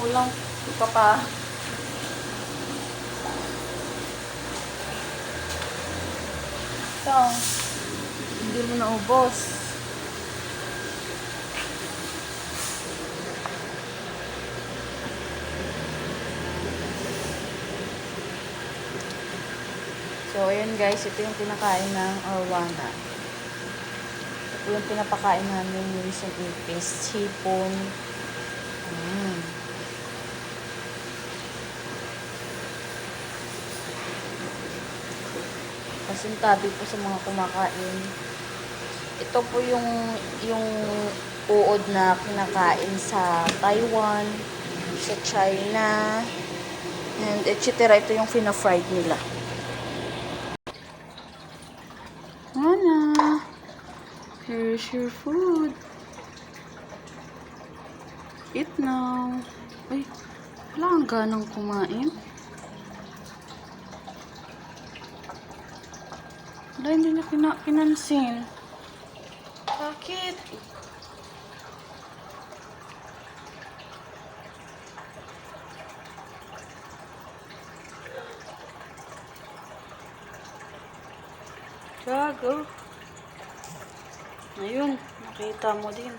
Kulang. Hindi pa pa. Ito. Hindi mo naubos. So, ayan guys, ito yung pinakain ng Orwana. Ito yung pinapakain namin yung isang ipis, hipon. Pasintabi po sa mga kumakain. Ito po yung yung uod na kinakain sa Taiwan, sa China, and etc. Ito yung fina-fried nila. Ana, here's your food. Eat now. Ay, wala kang ganang kumain. Wala, hindi niya pina pinansin. Bakit? Gago. Ayun, nakita mo din.